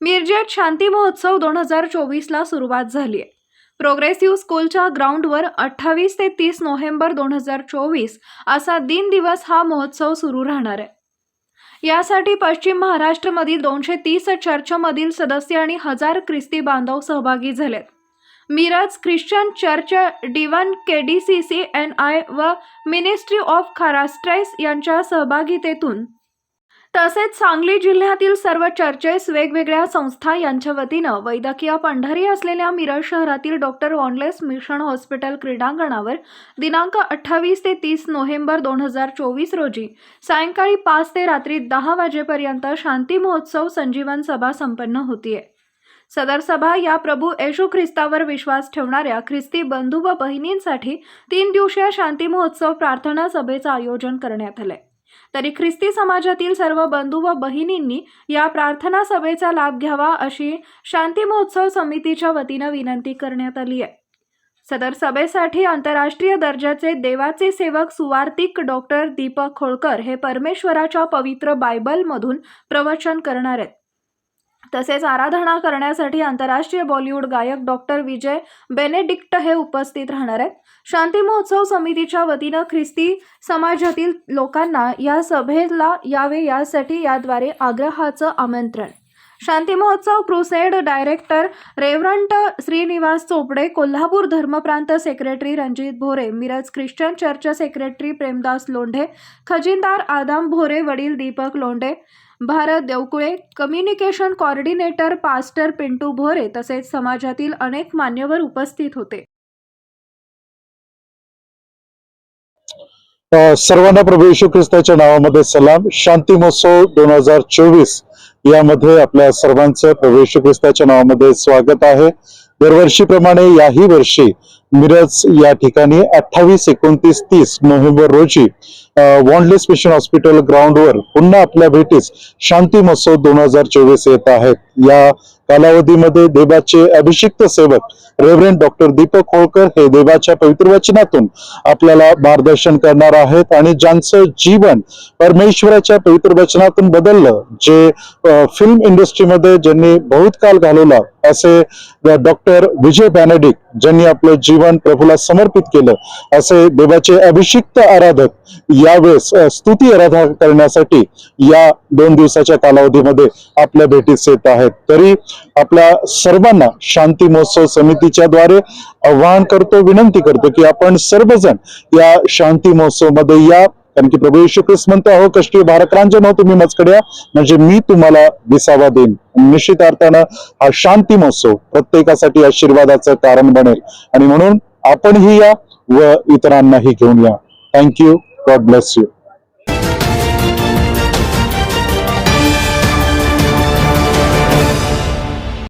मिरजेत शांती महोत्सव दोन हजार चोवीसला सुरुवात झाली आहे. प्रोग्रेसिव्ह स्कूलच्या ग्राउंडवर अठ्ठावीस ते तीस नोव्हेंबर दोन हजार चोवीस असा दिन दिवस हा महोत्सव सुरू राहणार आहे. यासाठी पश्चिम महाराष्ट्रामधील दोनशे तीस चर्चमधील सदस्य आणि हजार ख्रिस्ती बांधव सहभागी झालेत. मिरज ख्रिश्चन चर्च डिवन सी एन आय व मिनिस्ट्री ऑफ खारास्ट्रेस यांच्या सहभागितेतून. तसेच सांगली जिल्ह्यातील सर्व चर्चेस वेगवेगळ्या संस्था यांच्या वतीनं वैद्यकीय पंढरी असलेल्या मिरज शहरातील डॉक्टर वॉनलेस मिशन हॉस्पिटल क्रीडांगणावर दिनांक अठ्ठावीस ते तीस नोव्हेंबर दोन हजार चोवीस रोजी सायंकाळी पाच ते रात्री दहा वाजेपर्यंत शांती महोत्सव संजीवन सभा संपन्न होतीये. सदर सभा या प्रभू येशू ख्रिस्तावर विश्वास ठेवणाऱ्या ख्रिस्ती बंधू व बहिणींसाठी तीन दिवसीय शांती महोत्सव प्रार्थना सभेचं आयोजन करण्यात आलंय. तरी ख्रिस्ती समाजातील सर्व बंधू व बहिणींनी या प्रार्थना सभेचा लाभ घ्यावा अशी शांती महोत्सव समितीच्या वतीनं विनंती करण्यात आली आहे. सदर सभेसाठी आंतरराष्ट्रीय दर्जाचे देवाचे सेवक सुवार्तिक डॉक्टर दीपक खोळकर हे परमेश्वराच्या पवित्र बायबलमधून प्रवचन करणार आहेत. तसेच आराधना करण्यासाठी आंतरराष्ट्रीय बॉलिवूड गायक डॉक्टर विजय बेनेडिक्ट हे उपस्थित राहणार आहेत. शांती महोत्सव समितीच्या वतीनं ख्रिस्ती समाजातील लोकांना या सभेला यावे यासाठी याद्वारे आग्रहाचं आमंत्रण. शांती महोत्सव crusade director reverend Shrinivas Chopde Kolhapur धर्मप्रांत secretary Ranjit Bhore Miraj Christian church secretary Premdas Londhe खजिनदार आदाम भोरे वडील Deepak Londhe Bharat Devkule communication coordinator pastor Pintu Bhore तसेच समाजातील अनेक मान्यवर उपस्थित होते. सर्वांना प्रभू येशू ख्रिस्ताच्या नावामध्ये सलाम. शांती महोत्सव दोन हजार चोवीस यामध्ये आपल्या सर्वांचं प्रभू येशू ख्रिस्ताच्या नावामध्ये स्वागत आहे. दरवर्षीप्रमाणे याही वर्षी मिरज या ठिकाणी अठ्ठावीस एकोणतीस तीस नोव्हेंबर रोजी वॉन्डलेस मिशन हॉस्पिटल ग्राउंडवर पुन्हा आपल्या भेटीस शांती महोत्सव दोन हजार चोवीस येत आहेत. या कालावधीमध्ये देवाचे अभिषिक्त सेवक रेव्हरेंड डॉक्टर दीपक होळकर हे देवाच्या पवित्र वचनातून आपल्याला मार्गदर्शन करणार आहेत आणि ज्यांचं जीवन परमेश्वराच्या पवित्र वचनातून बदललं जे फिल्म इंडस्ट्रीमध्ये ज्यांनी बहुत काल घालवला असे डॉक्टर विजय बॅनडिक ज्यांनी आपलं जीवन प्रभूला समर्पित केलं असे देवाचे अभिषिक्त आराधक यावेळेस स्तुती आराधना करण्यासाठी या दोन दिवसाच्या कालावधीमध्ये आपल्या भेटीस येत आहेत. तरी आपल्या सर्वांना शांती महोत्सव समितीच्या द्वारे आवाहन करतो विनंती करतो की आपण सर्वजण या शांती महोत्सवमध्ये या कारण की प्रभू येशू ख्रिस्त म्हणतो अहो कष्टी भारक्रांजन हो तुम्ही मजकड्या म्हणजे मी तुम्हाला विसावा देईन. निश्चित अर्थानं हा शांती महोत्सव प्रत्येकासाठी आशीर्वादाचं कारण बनेल. आणि म्हणून आपणही या व इतरांनाही घेऊन या. Thank you God bless you